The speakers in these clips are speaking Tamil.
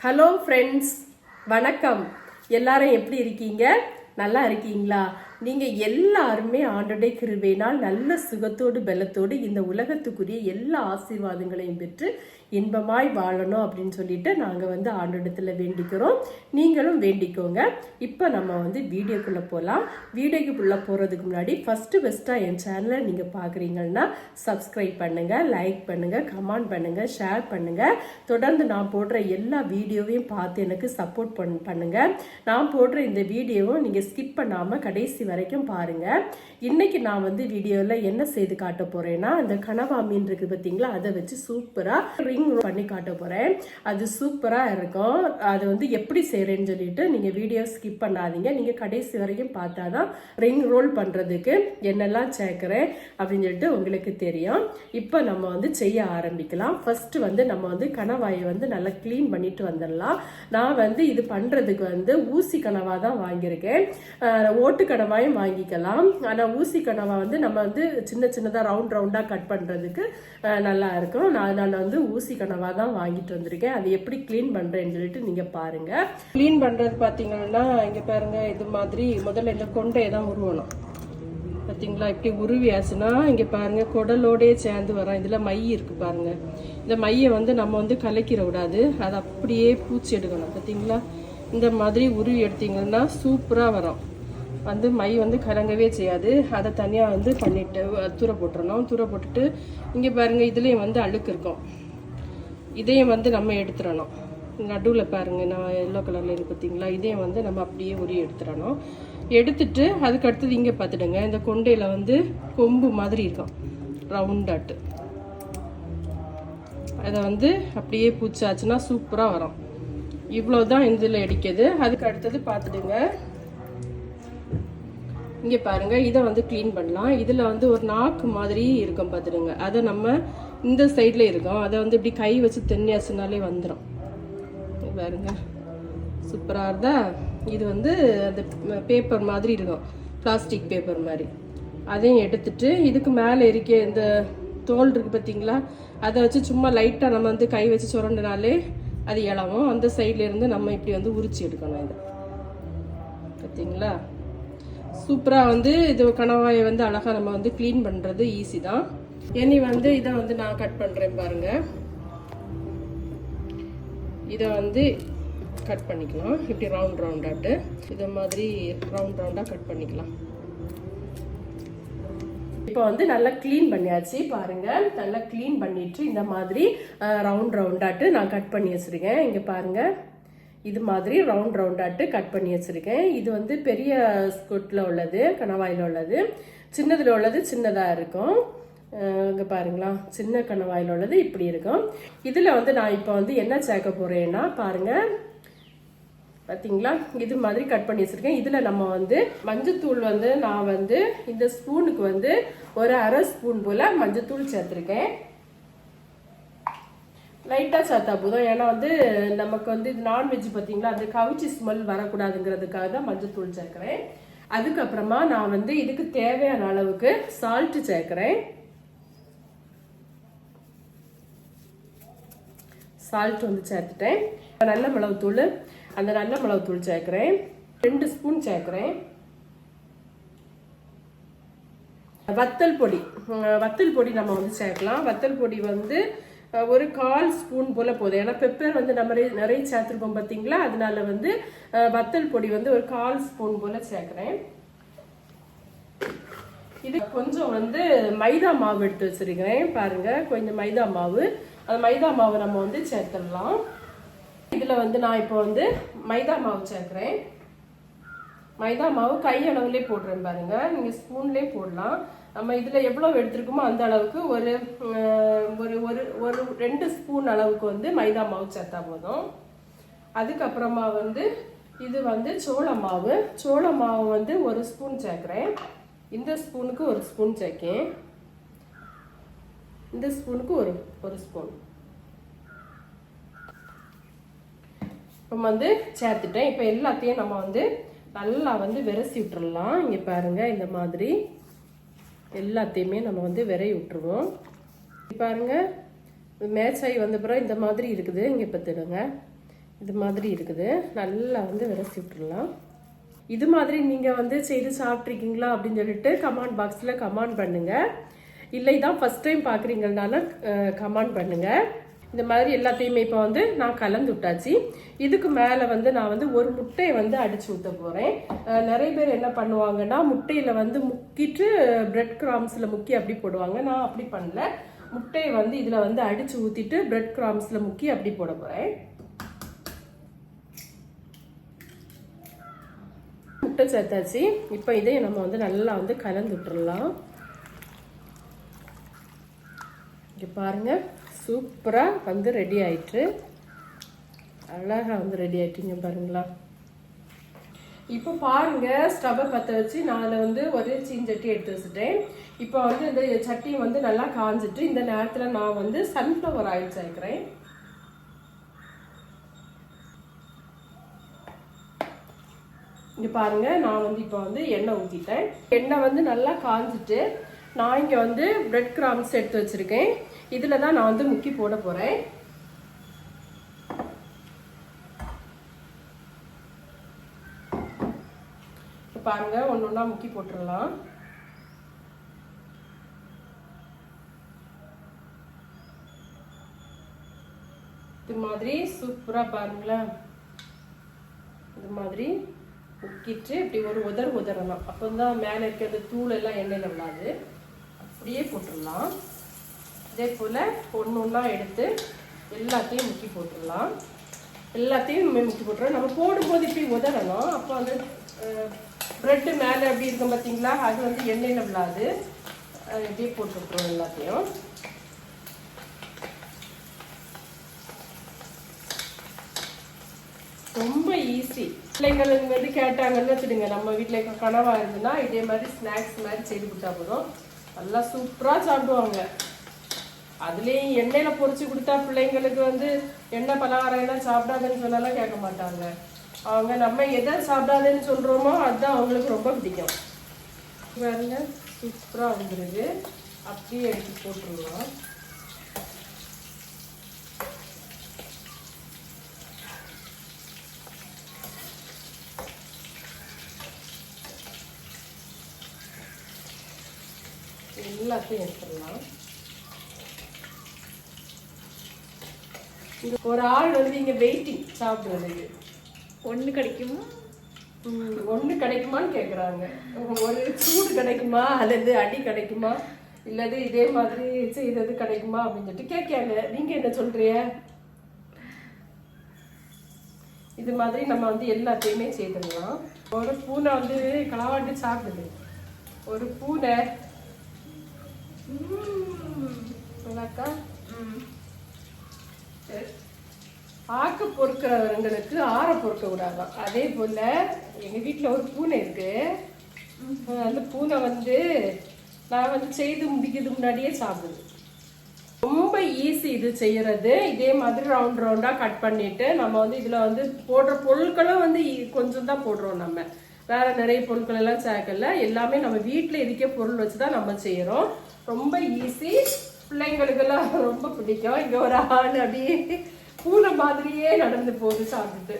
ஹலோ ஃப்ரெண்ட்ஸ் வணக்கம். எல்லாரும் எப்படி இருக்கீங்க? நல்லா இருக்கீங்களா? நீங்க எல்லாருமே ஆண்டோடைய கிருபையினால் நல்ல சுகத்தோடு பலத்தோடு இந்த உலகத்துக்குரிய எல்லா ஆசீர்வாதங்களையும் பெற்று இன்பமாய் வாழணும் அப்படின்னு சொல்லிட்டு நாங்கள் வந்து ஆண்டோடத்துல வேண்டிக்கிறோம். நீங்களும் வேண்டிக்கோங்க. இப்போ நம்ம வந்து வீடியோக்குள்ளே போகலாம் வீடியோக்குள்ளே போகிறதுக்கு முன்னாடி ஃபஸ்ட்டு பெஸ்ட்டாக என் சேனலை நீங்கள் பார்க்குறீங்கன்னா சப்ஸ்கிரைப் பண்ணுங்கள் லைக் பண்ணுங்கள் கமெண்ட் பண்ணுங்கள் ஷேர் பண்ணுங்கள் தொடர்ந்து நான் போடுற எல்லா வீடியோவையும் பார்த்து எனக்கு சப்போர்ட் பண் பண்ணுங்கள் நான் போடுற இந்த வீடியோவும் நீங்கள் ஸ்கிப் பண்ணாமல் கடைசி வரைக்கும் பாருங்கள் இன்னைக்கு நான் வந்து வீடியோவில் என்ன செய்து காட்ட போகிறேன்னா அந்த கனவா மீன் இருக்குது பார்த்தீங்களா அதை வச்சு சூப்பராக பண்ணி காட்ட போகிறேன் அது சூப்பராக இருக்கும். அது வந்து எப்படி செய்கிறேன்னு சொல்லிட்டு நீங்கள் வீடியோ ஸ்கிப் பண்ணாதீங்க. நீங்கள் கடைசி வரைக்கும் பார்த்தா தான் ரிங் ரோல் பண்ணுறதுக்கு என்னெல்லாம் சேர்க்குறேன் அப்படின்னு சொல்லிட்டு உங்களுக்கு தெரியும். இப்போ நம்ம வந்து செய்ய ஆரம்பிக்கலாம். ஃபஸ்ட்டு வந்து நம்ம வந்து கணவாயை வந்து நல்லா க்ளீன் பண்ணிட்டு வந்துடலாம். நான் வந்து இது பண்ணுறதுக்கு வந்து ஊசி கணவாக தான் வாங்கியிருக்கேன். ஓட்டு கனவாயும் வாங்கிக்கலாம். ஆனால் ஊசி கனவா வந்து நம்ம வந்து சின்ன சின்னதாக ரவுண்ட் ரவுண்டாக கட் பண்ணுறதுக்கு நல்லா இருக்கும். நான் நான் வந்து ஊசி கனவா தான் வாங்கிட்டு வந்திருக்கேன். அது எப்படி க்ளீன் பண்றேன்னு சொல்லிட்டு நீங்க பாருங்க. க்ளீன் பண்றது பாத்தீங்கன்னா இங்க பாருங்க இது மாதிரி முதல்ல இந்த கொண்டையை தான் உருவணும். பார்த்தீங்களா இப்படி உருவியாச்சுன்னா இங்கே பாருங்கள் குடலோடே சேர்ந்து வரோம். இதில் மை இருக்குது பாருங்கள் இந்த மையை வந்து நம்ம வந்து கலக்கிற விடாது அதை அப்படியே பூச்சி எடுக்கணும். பார்த்தீங்களா இந்த மாதிரி உருவி எடுத்தீங்கன்னா சூப்பராக வரும். வந்து மை வந்து கலங்கவே செய்யாது. அதை தனியாக வந்து பண்ணிட்டு தூர போட்டுறணும். தூர போட்டுட்டு இங்கே பாருங்கள் இதுலேயும் வந்து அழுக்கு இருக்கும். இதையும் வந்து நம்ம எடுத்துடணும் நடுவில் பாருங்க நான் எல்லோ கலரில் இருக்கு பார்த்தீங்களா இதையும் வந்து நம்ம அப்படியே உரி எடுத்துடணும் எடுத்துட்டு அதுக்கு அடுத்தது இங்கே பார்த்துடுங்க இந்த கொண்டையில் வந்து கொம்பு மாதிரி இருக்கும். ரவுண்டாட்டு அதை வந்து அப்படியே பூச்சாச்சுன்னா சூப்பராக வரும். இவ்வளோ தான் இதில் அடிக்குது. அதுக்கு அடுத்தது பார்த்துடுங்க இங்கே பாருங்க இதை வந்து க்ளீன் பண்ணலாம். இதில் வந்து ஒரு நாக்கு மாதிரி இருக்கும் பார்த்துடுங்க அதை நம்ம இந்த சைடில் இருக்கும் அதை வந்து இப்படி கை வச்சு தென்னியாச்சுனாலே வந்துடும் பாருங்க. சூப்பராக இருந்தால் இது வந்து அந்த பேப்பர் மாதிரி இருக்கும். பிளாஸ்டிக் பேப்பர் மாதிரி. அதையும் எடுத்துட்டு இதுக்கு மேலே இருக்க இந்த தோல் இருக்குது பார்த்தீங்களா அதை வச்சு சும்மா லைட்டாக நம்ம வந்து கை வச்சு சுரண்டினாலே அது இளவும். அந்த சைட்லேருந்து நம்ம இப்படி வந்து உரிச்சு எடுக்கணும் இதை. பார்த்தீங்களா சூப்பராக வந்து இது கணவாயை வந்து அழகாக நம்ம வந்து க்ளீன் பண்ணுறது ஈஸி தான். இனி வந்து இதை வந்து நான் கட் பண்ணுறேன் பாருங்க. இதை வந்து கட் பண்ணிக்கலாம். இப்படி ரவுண்ட் ரவுண்டாட்டு இதை மாதிரி ரவுண்ட் ரவுண்டாக கட் பண்ணிக்கலாம். இப்போ வந்து நல்லா க்ளீன் பண்ணியாச்சு பாருங்க. நல்லா க்ளீன் பண்ணிட்டு இந்த மாதிரி ரவுண்ட் ரவுண்டாட்டு நான் கட் பண்ணி வச்சுருக்கேன். இங்கே பாருங்க. இது மாதிரி ரவுண்ட் ரவுண்டாட்டு கட் பண்ணி வச்சுருக்கேன். இது வந்து பெரிய ஸ்கொட்டில் உள்ளது கணவாயில் உள்ளது. சின்னதில் உள்ளது சின்னதாக இருக்கும். இங்க பாருங்களா சின்ன கணவாயில் உள்ளது இப்படி இருக்கும். இதில் வந்து நான் இப்போ வந்து என்ன சேர்க்க போறேன்னா பாருங்க. பார்த்தீங்களா இது மாதிரி கட் பண்ணி வச்சிருக்கேன். இதில் நம்ம வந்து மஞ்சத்தூள் வந்து நான் வந்து இந்த ஸ்பூனுக்கு வந்து ஒரு அரை ஸ்பூன் போல் மஞ்சத்தூள் சேர்த்துருக்கேன். லைட்டாக சேர்த்தா போதும். ஏன்னா வந்து நமக்கு வந்து இது நான்வெஜ் பார்த்தீங்களா அது கவிச்சி ஸ்மெல் வரக்கூடாதுங்கிறதுக்காக தான் மஞ்சத்தூள் சேர்க்குறேன். அதுக்கப்புறமா நான் வந்து இதுக்கு தேவையான அளவுக்கு சால்ட்டு சேர்க்குறேன். சால்ட் வந்து சேர்த்துட்டேன். நல்ல மிளகுத்தூள் அந்த நல்ல மிளகுத்தூள் சேர்க்குறேன். ரெண்டு ஸ்பூன் சேர்க்குறேன். வத்தல் பொடி வத்தல் பொடி நம்ம வந்து சேர்க்கலாம். வத்தல் பொடி வந்து ஒரு கால் ஸ்பூன் போல போதும். ஏன்னா பெப்பர் வந்து நம்ம நிறைய- சேர்த்துருப்போம் பார்த்தீங்களா அதனால வந்து வத்தல் பொடி வந்து ஒரு கால் ஸ்பூன் போல சேர்க்குறேன். இது கொஞ்சம் வந்து மைதா மாவு எடுத்து வச்சிருக்கிறேன். பாருங்க கொஞ்சம் மைதா மாவு. அது மைதா மாவை நம்ம வந்து சேர்த்துடலாம். இதில் வந்து நான் இப்போ வந்து மைதா மாவு சேர்க்குறேன். மைதா மாவு கையளவுலேயே போடுறேன் பாருங்க. நீங்கள் ஸ்பூன்லேயே போடலாம். நம்ம இதில் எவ்வளோ எடுத்துருக்கோமோ அந்த அளவுக்கு ஒரு ஒரு ஒரு ஒரு ரெண்டு ஸ்பூன் அளவுக்கு வந்து மைதா மாவு சேர்த்தா போதும். அதுக்கப்புறமா வந்து இது வந்து சோள மாவு. சோள மாவு வந்து ஒரு ஸ்பூன் சேர்க்குறேன். இந்த ஸ்பூனுக்கு ஒரு ஸ்பூன் சேர்க்கேன். இந்த ஸ்பூனுக்கு ஒரு ஒரு ஸ்பூன். இப்போ வந்து சேர்த்துட்டேன். இப்போ எல்லாத்தையும் நம்ம வந்து நல்லா வந்து விரசி விட்டுறலாம். இங்கே பாருங்க இந்த மாதிரி. எல்லாத்தையுமே நம்ம வந்து விரைய விட்டுருவோம். பாருங்க மேட்ச் ஆகி வந்த பிறகு இந்த மாதிரி இருக்குது. இங்கே இப்போ பார்த்துடுங்க இது மாதிரி இருக்குது. நல்லா வந்து விரசி விட்டுடலாம் இது மாதிரி நீங்கள் வந்து செய்து சாப்பிட்ருக்கீங்களா அப்படின்னு சொல்லிட்டு கமெண்ட் பாக்ஸில் கமெண்ட் பண்ணுங்கள் இல்லை தான் ஃபஸ்ட் டைம் பார்க்குறீங்கனால கமெண்ட் பண்ணுங்கள் இந்த மாதிரி எல்லாத்தையுமே இப்போ வந்து நான் கலந்து விட்டாச்சு. இதுக்கு மேலே வந்து நான் வந்து ஒரு முட்டையை வந்து அடிச்சு ஊற்ற போகிறேன் நிறைய பேர் என்ன பண்ணுவாங்கன்னா முட்டையில் வந்து முக்கிட்டு பிரெட் கிராம்ஸில் முக்கி அப்படி போடுவாங்க. நான் அப்படி பண்ணல. முட்டையை வந்து இதில் வந்து அடிச்சு ஊற்றிட்டு பிரெட் கிராம்ஸில் முக்கி அப்படி போட போகிறேன் முட்டை சேர்த்தாச்சு. இப்போ இதை நம்ம வந்து நல்லா வந்து கலந்து விட்டுறலாம். இங்கே பாருங்க. சூப்பராக வந்து ரெடி ஆயிட்டு. அழகாக வந்து ரெடி ஆயிட்டீங்க பாருங்களா. இப்போ பாருங்க ஸ்டவ்வை பற்ற வச்சு நான் அதில் வந்து ஒரு சீஞ்சட்டி எடுத்து வச்சுட்டேன். இப்போ வந்து இந்த சட்டி வந்து நல்லா காஞ்சிட்டு இந்த நேரத்தில் நான் வந்து சன்ஃப்ளவர் ஆயில் சேர்க்குறேன். இங்கே பாருங்க நான் வந்து இப்போ வந்து எண்ணெய் ஊற்றிட்டேன் எண்ணெய் வந்து நல்லா காஞ்சிட்டு நான் இங்கே வந்து பிரெட் கிராம்ஸ் எடுத்து வச்சுருக்கேன். இதில் தான் நான் வந்து முக்கி போட போகிறேன் இப்போ பாருங்க ஒன்று ஒன்றா முக்கி போட்டுடலாம் இது மாதிரி சூப்பராக பாருங்களேன். இது மாதிரி முக்கிட்டு இப்படி ஒரு உதர் உதறலாம் அப்போ தான் மேலே இருக்கிறது தூள் எல்லாம் எண்ணெயில் விடாது அப்படியே போட்டுடலாம். இதே போல் ஒன்று ஒன்றா எடுத்து எல்லாத்தையும் முக்கி போட்டுடலாம். எல்லாத்தையும் முக்கி போட்டுறோம் நம்ம போடும்போது இப்படி உதறணும். அப்போ வந்து ப்ரெட்டு மேலே எப்படி இருக்கும் பார்த்தீங்களா அது வந்து எண்ணெயில் விடாது இப்படியே போட்டுருக்குறோம் எல்லாத்தையும். ரொம்ப ஈஸி பிள்ளைங்களுக்கு வந்து கேட்டாங்கன்னு வச்சுடுங்க நம்ம வீட்டில் கனவாக இருந்துன்னா இதே மாதிரி ஸ்நாக்ஸ் மாதிரி செய்து கொடுத்தா போதும். நல்லா சூப்பராக சாப்பிடுவாங்க. அதுலேயும் எண்ணெயில் பொறிச்சு கொடுத்தா பிள்ளைங்களுக்கு வந்து எண்ணெய் பலகாரம் எல்லாம் சாப்பிடாதுன்னு சொன்னாலும் கேட்க மாட்டாங்க. அவங்க நம்ம எதை சாப்பிடாதுன்னு சொல்கிறோமோ அதுதான் அவங்களுக்கு ரொம்ப பிடிக்கும். பாருங்க சூப்பராக வந்துடுது அப்படியே எடுத்து போட்டுருவோம். எல்லாத்தையும் எடுத்துருவோம் இங்க ஒரு ஆள் வந்து இங்க வெயிட்டிங் சாப்பிடுறதுக்கு. ஒன்று கிடைக்குமா? ஒண்ணு கிடைக்குமான்னு கேக்குறாங்க. ஒரு சூடு கிடைக்குமா? அல்லது அடி கிடைக்குமா? இல்லது இதே மாதிரி செய்தது கிடைக்குமா அப்படின்னு சொல்லிட்டு கேட்காங்க நீங்க என்ன சொல்றீங்க? இது மாதிரி நம்ம வந்து எல்லாத்தையுமே செய்திடலாம். ஒரு பூனை வந்து களவாண்டு சாப்பிடுது. ஒரு பூனை. நல்லாக்கா ஆக்க பொறுக்கிறவங்களுக்கு ஆற பொறுக்க விடாங்க அதே போல் எங்கள் வீட்டில் ஒரு பூனை இருக்கு. அந்த பூனை வந்து நான் வந்து செய்து முடிக்கிறது முன்னாடியே சாப்பிடுது. ரொம்ப ஈஸி இது செய்கிறது இதே மாதிரி ரவுண்ட் ரவுண்டாக கட் பண்ணிவிட்டு நம்ம வந்து இதில் வந்து போடுற பொருட்களும் வந்து கொஞ்சம் தான் போடுறோம் நம்ம. வேற நிறைய பொருட்கள் எல்லாம் சேர்க்கல. எல்லாமே நம்ம வீட்டில் இதுக்கே பொருள் வச்சு தான் நம்ம செய்கிறோம் ரொம்ப ஈஸி பிள்ளைங்களுக்கெல்லாம் ரொம்ப பிடிக்கும். இங்கே ஒரு ஆள் அப்படியே பூனை மாதிரியே நடந்து போகுது சாப்பிட்டுட்டு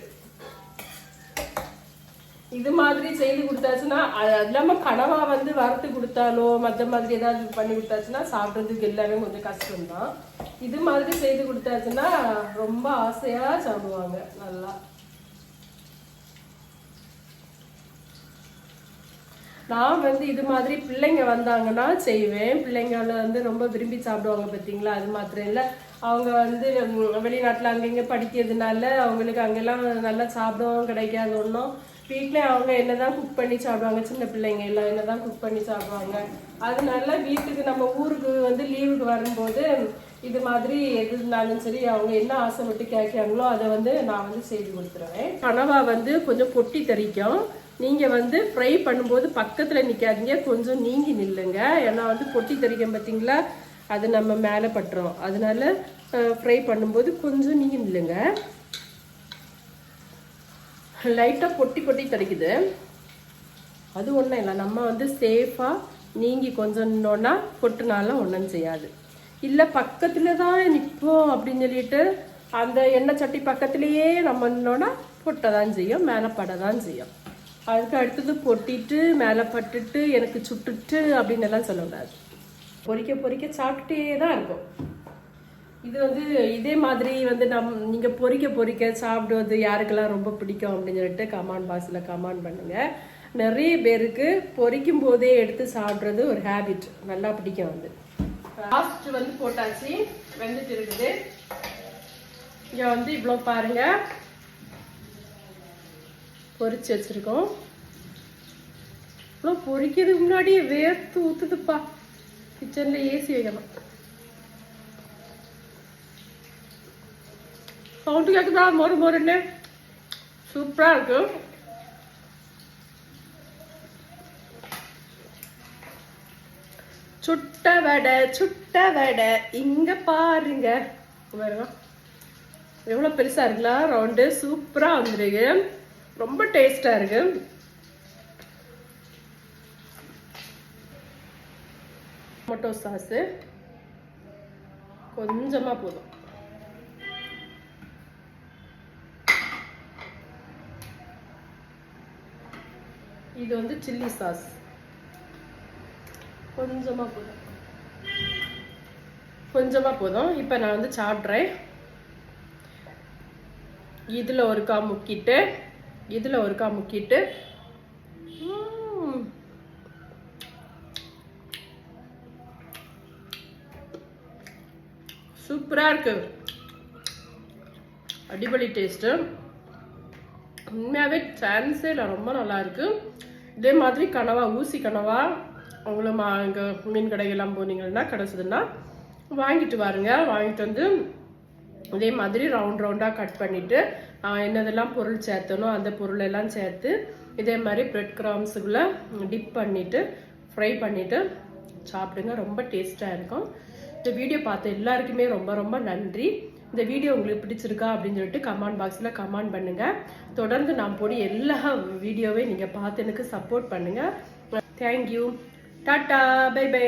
இது மாதிரி செய்து கொடுத்தாச்சுன்னா அது இல்லாம கனவா வந்து வறுத்து கொடுத்தாலோ மற்ற மாதிரி ஏதாவது பண்ணி கொடுத்தாச்சுன்னா சாப்பிட்றதுக்கு எல்லாமே கொஞ்சம் கஷ்டம்தான். இது மாதிரி செய்து கொடுத்தாச்சுன்னா ரொம்ப ஆசையா சாப்பிடுவாங்க நல்லா. நான் வந்து இது மாதிரி பிள்ளைங்க வந்தாங்கன்னா செய்வேன். பிள்ளைங்கள வந்து ரொம்ப விரும்பி சாப்பிடுவாங்க பார்த்தீங்களா? அது மாத்திரம் இல்லை. அவங்க வந்து வெளிநாட்டில் அங்கங்கே படிக்கிறதுனால அவங்களுக்கு அங்கெல்லாம் நல்லா சாப்பிடவும் கிடைக்காது ஒன்றும் வீட்டில் அவங்க என்னதான் குக் பண்ணி சாப்பிடுவாங்க சின்ன பிள்ளைங்க எல்லாம் என்னதான் குக் பண்ணி சாப்பிடுவாங்க. அதனால வீட்டுக்கு நம்ம ஊருக்கு வந்து லீவுக்கு வரும்போது இது மாதிரி எது இருந்தாலும் சரி அவங்க என்ன ஆசைப்பட்டு கேட்குறாங்களோ அதை வந்து நான் வந்து செய்து கொடுத்துருவேன். கனவா வந்து கொஞ்சம் பொட்டி தரிக்கும். நீங்கள் வந்து ஃப்ரை பண்ணும்போது பக்கத்தில் நிற்காதீங்க கொஞ்சம் நீங்கி நில்லுங்க. ஏன்னா வந்து பொட்டி தெரிக்கும் பார்த்தீங்களா அது நம்ம மேலே பட்டுறோம் அதனால ஃப்ரை பண்ணும்போது கொஞ்சம் நீங்க இல்லைங்க லைட்டாக பொட்டி பொட்டி கிடைக்குது அது ஒன்றும் இல்லை. நம்ம வந்து சேஃபாக நீங்கி கொஞ்சம் நின்னோன்னா கொட்டுனால ஒன்றும் செய்யாது. இல்லை பக்கத்தில் தான் நிற்போம் அப்படின்னு சொல்லிட்டு அந்த எண்ணெய் சட்டி பக்கத்துலேயே நம்ம நின்னோன்னா பொட்டை தான் செய்யும் மேலே பட தான் செய்யும். அதுக்கு அடுத்தது பொட்டிட்டு மேலே பட்டுட்டு எனக்கு சுட்டுட்டு அப்படின்னு எல்லாம் சொல்லக்கூடாது. பொறிக்க பொறிக்க சாப்பிட்டுட்டே தான் இருக்கும். இது வந்து இதே மாதிரி வந்து நம் நீங்கள் பொறிக்க பொறிக்க சாப்பிடுவது யாருக்கெல்லாம் ரொம்ப பிடிக்கும் அப்படின்னு சொல்லிட்டு கமாண்ட் பாக்ஸில் கமெண்ட் பண்ணுங்கள் நிறைய பேருக்கு பொரிக்கும் போதே எடுத்து சாப்பிட்றது ஒரு ஹேபிட் நல்லா பிடிக்கும் வந்து லாஸ்ட் வந்து போட்டாச்சு. வெந்துட்டு இருக்குது. இங்கே வந்து இவ்வளோ பாருங்க. பொறிச்சு வச்சிருக்கோம். இவ்வளோ பொரிக்கிறதுக்கு முன்னாடியே வேர்த்து ஊற்றுதுப்பா கிச்சன்ல ஏசி வைக்கணும். சவுண்டு கேட்குதா மொறு மொறுன்னு. சூப்பராக இருக்கு. சுட்ட வடை சுட்ட வடை. இங்க பாருங்க. பாருங்க எவ்வளோ பெருசா இருக்குல்ல? ரவுண்டு சூப்பரா வந்துருக்கு. ரொம்ப டேஸ்டா இருக்கு. டொமேட்டோ சாஸு கொஞ்சமா போதும். இது வந்து சில்லி சாஸ் கொஞ்சமா போதும். கொஞ்சமா போதும். இப்போ நான் வந்து சாப்பிட்றேன். இதுல ஒரு கா முக்கிட்டு இதுல ஒரு கா முக்கிட்டு சூப்பராக இருக்கு. அடிப்பொலி டேஸ்ட்டு உண்மையாகவே சான்ஸே இல்லை ரொம்ப நல்லா இருக்கு. இதே மாதிரி கனவா ஊசி கனவா அவங்களும் மா இங்கே மீன் கடைகள்லாம் போனீங்கன்னா கிடச்சதுன்னா வாங்கிட்டு வாருங்க. வாங்கிட்டு வந்து இதே மாதிரி ரவுண்ட் ரவுண்டாக கட் பண்ணிவிட்டு என்னதெல்லாம் பொருள் சேர்த்தனோ அந்த பொருள் எல்லாம் சேர்த்து இதே மாதிரி பிரெட் கிராம்ஸுக்குள்ளே டிப் பண்ணிவிட்டு ஃப்ரை பண்ணிவிட்டு சாப்பிடுங்க. ரொம்ப டேஸ்ட்டாக இருக்கும். இந்த வீடியோ பார்த்த எல்லாருக்குமே ரொம்ப ரொம்ப நன்றி. இந்த வீடியோ உங்களுக்கு பிடிச்சிருக்கா அப்படின்னு சொல்லிட்டு கமெண்ட் பாக்ஸில் கமெண்ட் பண்ணுங்கள் தொடர்ந்து நான் போடி எல்லா வீடியோவையும் நீங்கள் பார்த்து எனக்கு சப்போர்ட் பண்ணுங்கள் தேங்க்யூ டாட்டா பை பை